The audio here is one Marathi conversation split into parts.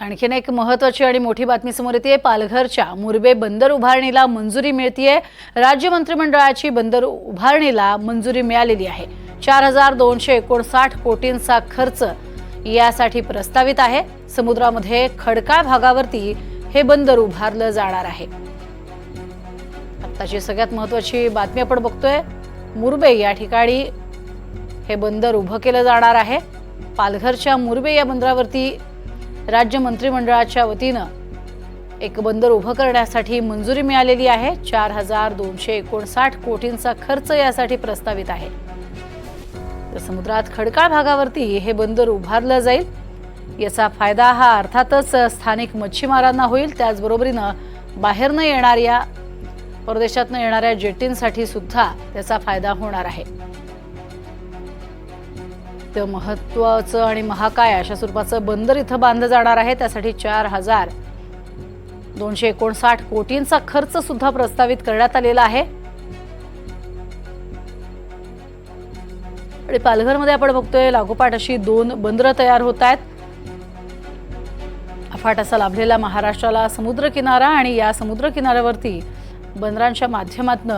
आणखीन एक महत्वाची आणि मोठी बातमी समोर येते. पालघरच्या मुरबे बंदर उभारणीला मंजुरी मिळतीये. राज्य मंत्रिमंडळाची बंदर उभारणीला मंजुरी मिळालेली आहे. चार हजार दोनशे एकोणसाठ कोटींचा खर्च यासाठी प्रस्तावित आहे. समुद्रामध्ये खडकाळ भागावरती हे बंदर उभारलं जाणार आहे. आत्ताची सगळ्यात महत्वाची बातमी आपण बघतोय. मुरबे या ठिकाणी हे बंदर उभं केलं जाणार आहे. पालघरच्या मुरबे या बंदरावरती राज्य मंत्रिमंडळाच्या वतीनं एक बंदर उभं करण्यासाठी मंजुरी मिळालेली आहे. चार हजार दोनशे एकोणसाठ कोटींचा खर्च यासाठी प्रस्तावित आहे. तर समुद्रात खडकाळ भागावरती हे बंदर उभारलं जाईल. याचा फायदा हा अर्थातच स्थानिक मच्छीमारांना होईल. त्याचबरोबरीनं बाहेरनं येणाऱ्या परदेशातनं येणाऱ्या जेटींसाठी सुद्धा त्याचा फायदा होणार आहे. ते महत्वाचं आणि महाकाय अशा स्वरूपाचं बंदर इथं बांधलं जाणार आहे. त्यासाठी चार हजार दोनशे एकोणसाठ कोटींचा खर्च सुद्धा प्रस्तावित करण्यात आलेला आहे. आणि पालघरमध्ये आपण बघतोय लागोपाठ अशी दोन बंदरं तयार होत आहेत. अफाट असा लाभलेला महाराष्ट्राला समुद्र किनारा आणि या समुद्र किनाऱ्यावरती बंदरांच्या माध्यमातून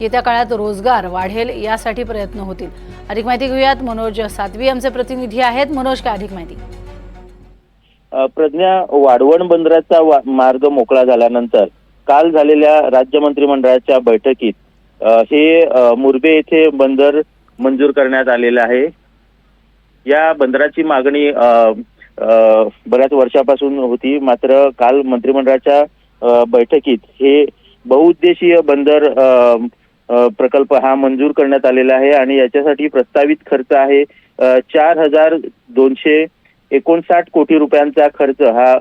येत्या काळात रोजगार वाढेल यासाठी प्रयत्न होतील. अधिक माहिती घेऊयात. मनोज सातवी आमचे प्रतिनिधी आहेत. मनोज काय अधिक माहिती? प्रज्ञा वाढवण बंदराचा वा- मार्ग मोकळा झाल्यानंतर काल झालेल्या राज्य मंत्रिमंडळाच्या बैठकीत हे मुरबे येथे बंदर मंजूर करण्यात आलेलं आहे. या बंदराची मागणी बऱ्याच वर्षापासून होती. मात्र काल मंत्रिमंडळाच्या बैठकीत हे बहुउद्देशीय बंदर अ, प्रकल्प हा मंजूर करण्यात आलेला आहे आणि याच्यासाठी प्रस्तावित खर्च आहे चार हजार दोनशे एकोणसाठ कोटी रुपयांचा खर्च हा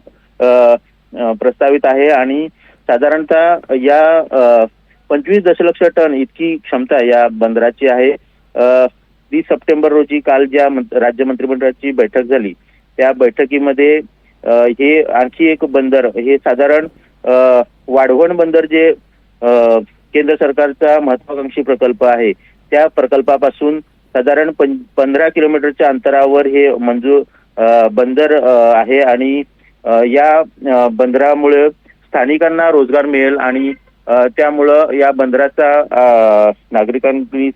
प्रस्तावित आहे आणि साधारणतः या पंचवीस दशलक्ष टन इतकी क्षमता या बंदराची आहे. वीस सप्टेंबर रोजी काल ज्या राज्य मंत्रिमंडळाची बैठक झाली त्या बैठकीमध्ये हे आणखी एक बंदर हे साधारण वाढवण बंदर जे केंद्र सरकारचा महत्वाकांक्षी प्रकल्प आहे. त्या प्रकल्पापासून साधारण पंधरा किलोमीटरच्या अंतरावर हे मंजूर बंदर आहे आणि या बंदरामुळे स्थानिकांना रोजगार मिळेल आणि त्यामुळं या बंदराचा नागरिकांनी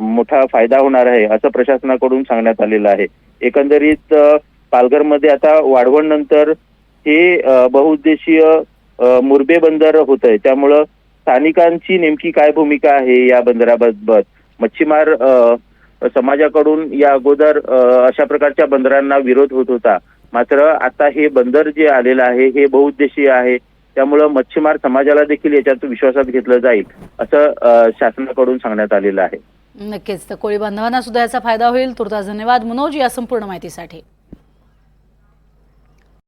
मोठा फायदा होणार आहे असं प्रशासनाकडून सांगण्यात आलेलं आहे. एकंदरीत पालघरमध्ये आता वाढवण नंतर हे बहुउद्देशीय मुरबे बंदर होत आहे त्यामुळं स्थानिकांची नेमकी काय भूमिका आहे या बंदराबाबत मच्छीमार समाजाकडून या अगोदर अशा प्रकारच्या बंदरांना विरोध होत होता. मात्र आता हे बंदर जे आलेलं आहे हे बहुउद्देशीय आहे. त्यामुळं मच्छीमार समाजाला देखील याच्यात विश्वासात घेतलं जाईल असं शासनाकडून सांगण्यात आलेलं आहे. नक्कीच. तर कोळी बांधवांना सुद्धा याचा फायदा होईल. तुर्तास धन्यवाद. मनोज या संपूर्ण माहितीसाठी.